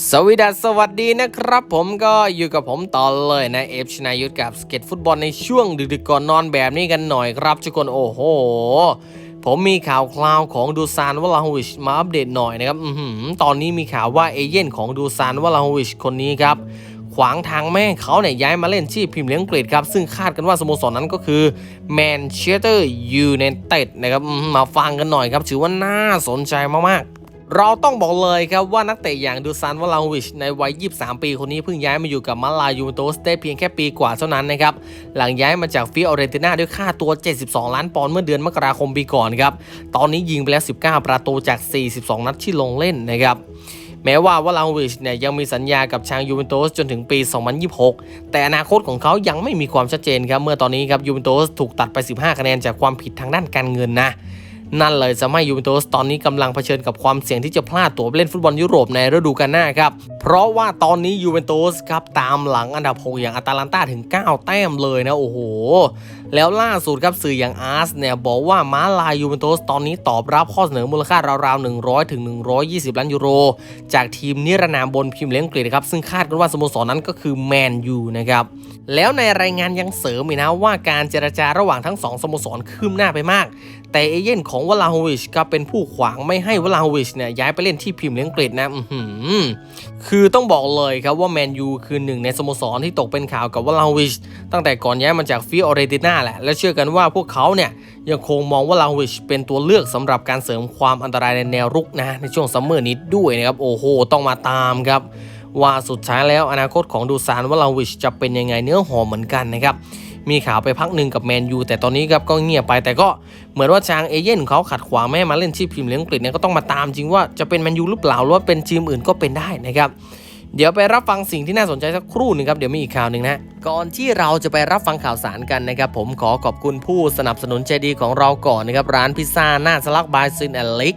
สวีดัสวัสดีนะครับผมก็อยู่กับผมต่อเลยนะเอฟชนายุทธกับสเก็ตฟุตบอลในช่วงดึกๆก่อนนอนแบบนี้กันหน่อยครับทุกคนโอ้โห ผมมีข่าวคราวของดูซานวลาโฮวิชมาอัปเดตหน่อยนะครับอตอนนี้มีข่าวว่าเอเย่นของดูซานวลาโฮวิชคนนี้ครับ ขวางทางแม่เขาเนี่ยย้ายมาเล่นที่พรีเมียร์ลีกอังกฤษครับซึ่งคาดกันว่าสโมสรนั้นก็คือแมนเชสเตอร์ยูไนเต็ดนะครับมาฟังกันหน่อยครับถือว่าน่าสนใจมากๆ เราต้องบอกเลยครับว่านักเตะอย่างดูซานวลาวิชในวัย 23 ปีคนนี้เพิ่งย้ายมาอยู่กับมาลายูเวนตุสได้เพียงแค่ปีกว่าเท่านั้นนะครับ หลังย้ายมาจากฟิออเรนติน่าด้วยค่าตัว 72 ล้านปอนด์เมื่อเดือนมกราคมปีก่อนครับ ตอนนี้ยิงไปแล้ว 19 ประตูจาก 42 นัดที่ลงเล่นนะครับแม้ว่าวลาวิชเนี่ยยังมีสัญญากับทางยูเวนตุสจนถึงปี 2026 แต่อนาคตของเขายังไม่มีความชัดเจนครับ เมื่อตอนนี้ครับยูเวนตุสถูกตัดไป 15 คะแนนจากความผิดทางด้านการเงินนะ นั่นเลยจะไม่ยูเวนตุสตอนนี้กำลังเผชิญกับความเสี่ยงที่จะพลาดตั๋วไปเล่นฟุตบอลยุโรปในฤดูกาลหน้าครับ เพราะว่าตอนนี้ยูเวนตุสครับตามหลังอันดับ 6 อย่างอาตาลันตาถึง 9 แต้มเลยนะโอ้โห แล้วล่าสุดครับสื่ออย่างอาร์สเนี่ยบอกว่าม้าลายยูเวนตุสตอนนี้ตอบรับข้อเสนอมูลค่าราวๆ 100ถึง120 ล้านยูโร จากทีมนิรนามบนพิมพ์เลี้ยงอังกฤษครับซึ่งคาดกันว่าสโมสรนั้นก็คือแมนยูนะครับแล้วในรายงานยังเสริมอีกนะว่าการเจรจาระหว่างทั้งสองสโมสรคืบหน้าไปมาก แต่เอเย่นของวลาโฮวิชก็เป็นผู้ขวางไม่ให้วลาโฮวิชเนี่ยย้ายไปเล่นที่พรีเมียร์ลีกอังกฤษนะอือหือคือต้องบอกเลยครับว่าแมนยูคือหนึ่งในสโมสรที่ตกเป็นข่าวกับวลาโฮวิชตั้งแต่ก่อนย้ายมาจากฟิออเรติน่าแหละ และเชื่อกันว่าพวกเขาเนี่ยยังคงมองวลาโฮวิชเป็นตัวเลือกสำหรับการเสริมความอันตรายในแนวรุกนะ ในช่วงซัมเมอร์นี้ด้วยนะครับ โอ้โห ต้องมาตามครับ ว่าสุดท้ายแล้วอนาคตของดูซานวลาวิชจะเป็นยังไงเนื้อหอมเหมือนกันนะครับ มีข่าวไปพักหนึ่งกับแมนยูแต่ตอนนี้ครับก็เงียบไปแต่ก็เหมือนว่าทางเอเย่นของเขาขัดขวางแม่ให้มาเล่นที่พรีเมียร์ลีกอังกฤษเนี่ยก็ต้องมาตามจริงว่าจะเป็นแมนยูหรือเปล่าหรือว่าเป็นทีมอื่นก็เป็นได้นะครับเดี๋ยวไปรับฟังสิ่งที่น่าสนใจสักครู่หนึ่งครับ เดี๋ยวมีอีกข่าวหนึ่งนะก่อนที่เราจะไปรับฟังข่าวสารกันนะครับ ผมขอขอบคุณผู้สนับสนุนใจดีของเราก่อนนะครับ ร้านพิซซ่าหน้าสลักบายซินแอนลิก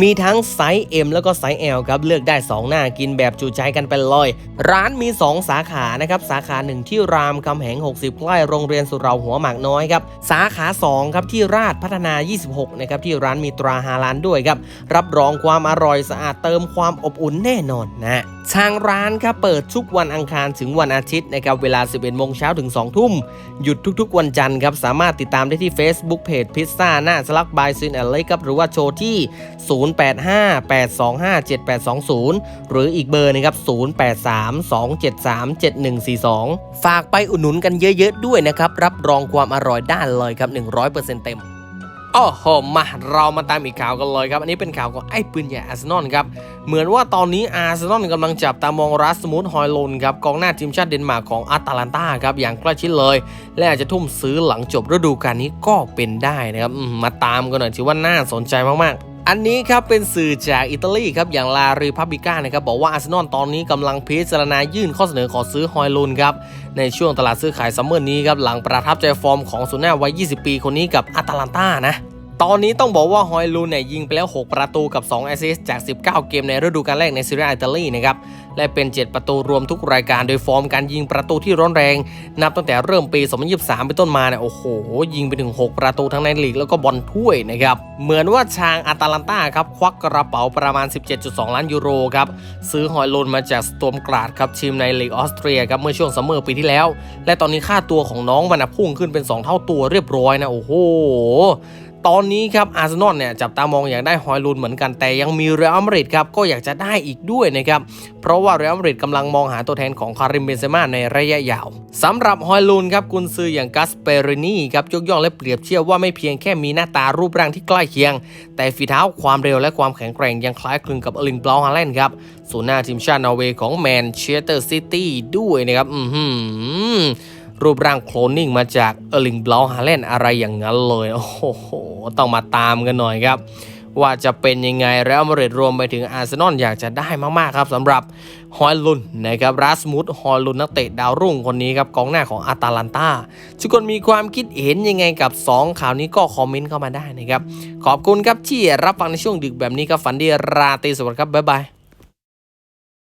มีทั้งไซส์ M แล้วก็ไซส์ L ครับเลือกได้ 2 หน้ากินแบบจุใจกันไปเลย ร้านมี 2 สาขานะครับสาขา 1 ที่รามคำแหง 60ใกล้โรงเรียนสุเราหัวหมากน้อยครับสาขา 2 ครับที่ราชพัฒนา 26 นะครับที่ร้านมีตราฮาลานด้วยครับรับรองความอร่อยสะอาดเติมความอบอุ่นแน่นอนนะทางร้านครับเปิดทุกวันอังคารถึงวันอาทิตย์นะครับเวลา 11โมงเช้าถึง 2 ทุ่ม หยุดทุกๆ วันจันทร์ครับสามารถติดตามได้ที่ Facebook Page พิซซ่าหน้าสลักบายซินแอนเลครับหรือว่าโชว์ที่0858257820 หรืออีกเบอร์นะครับ0832737142 ฝากไปอุดหนุนกันเยอะๆด้วยนะครับ รับรองความอร่อยได้เลยครับ 100%เต็มโอ้โหมาเรามาตามอีกข่าวกันเลยครับ อันนี้เป็นข่าวของไอ้ปืนใหญ่อาร์เซนอลครับ เหมือนว่าตอนนี้อาร์เซนอลกำลังจับตามองรัสมูดฮอยลนครับกองหน้าทีมชาติเดนมาร์กของอาตาลันตาครับ อย่างใกล้ชิดเลย และอาจจะทุ่มซื้อหลังจบฤดูกาลนี้ก็เป็นได้นะครับมมาตามกันหน่อยถือว่าน่าสนใจมากๆ อันนี้ครับเป็นสื่อจากอิตาลีครับ อย่างลารีพับบิก้านะครับบอกว่าอาร์เซนอลตอนนี้กำลังพิจารณายื่นข้อเสนอขอซื้อฮอยลุนครับ ในช่วงตลาดซื้อขายซัมเมอร์นี้ครับ หลังประทับใจฟอร์มของสุน่าวัย 20 ปีคนนี้กับอาตาลันตานะ ตอนนี้ต้องบอกว่าฮอยลูนเนี่ยยิงไปแล้ว 6 ประตูกับ 2 แอสซิสต์จาก 19 เกมในฤดูกาลแรกในซีเรียอิตาลีนะครับ และเป็น 7 ประตูรวมทุกรายการโดยฟอร์มการยิงประตูที่ร้อนแรง นับตั้งแต่เริ่มปี 2023 เป็นต้นมาเนี่ยโอ้โห ยิงไปถึง 6 ประตูทั้งในลีกแล้วก็บอลถ้วยนะครับ เหมือนว่าชางอาตาลันตาครับ ควักกระเป๋าประมาณ 17.2 ล้านยูโรครับ ซื้อฮอยลูนมาจากสตอมกราดครับทีมในลีกออสเตรียครับเมื่อช่วงซัมเมอร์ปีที่แล้ว และตอนนี้ค่าตัวของน้องมันพุ่งขึ้นเป็น 2 เท่าตัวเรียบร้อยนะโอ้โห ตอนนี้ครับอาร์เซนอลเนี่ยจับตามองอยากได้ฮอยลุนเหมือนกันแต่ยังมีเรอัลมาดริดครับก็อยากจะได้อีกด้วยนะครับเพราะว่าเรอัลมาดริดกำลังมองหาตัวแทนของคาริมเบนเซม่าในระยะยาวสำหรับฮอยลุนครับกุนซืออย่างกัสเปรินีครับยกย่องและเปรียบเทียบว่าไม่เพียงแค่มีหน้าตารูปร่างที่ใกล้เคียง แต่ฝีเท้าความเร็วและความแข็งแกร่งยังคล้ายคลึงกับเอลิงบลาฮาแลนด์ครับศูนย์หน้าทีมชาตินอร์เวย์ของแมนเชสเตอร์ซิตี้ด้วยนะครับอือหือ รูปร่างโคลนนิ่งมาจากเออร์ลิงบลาฮาเลนอะไรอย่างนั้นเลย โอ้โห ต้องมาตามกันหน่อยครับ ว่าจะเป็นยังไงแล้วมาเรดรวมไปถึงอาร์เซนอลอยากจะได้มากๆครับสำหรับฮอยลุนนะครับรัสมุดฮอยลุนนักเตะดาวรุ่งคนนี้ครับกองหน้าของอาตาลันตาทุกคนมีความคิดเห็นยังไงกับ 2 ข่าวนี้ก็คอมเมนต์เข้ามาได้นะครับ ขอบคุณครับที่รับฟังในช่วงดึกแบบนี้ครับฝันดีราตรีสวัสดิ์ครับบ๊ายบาย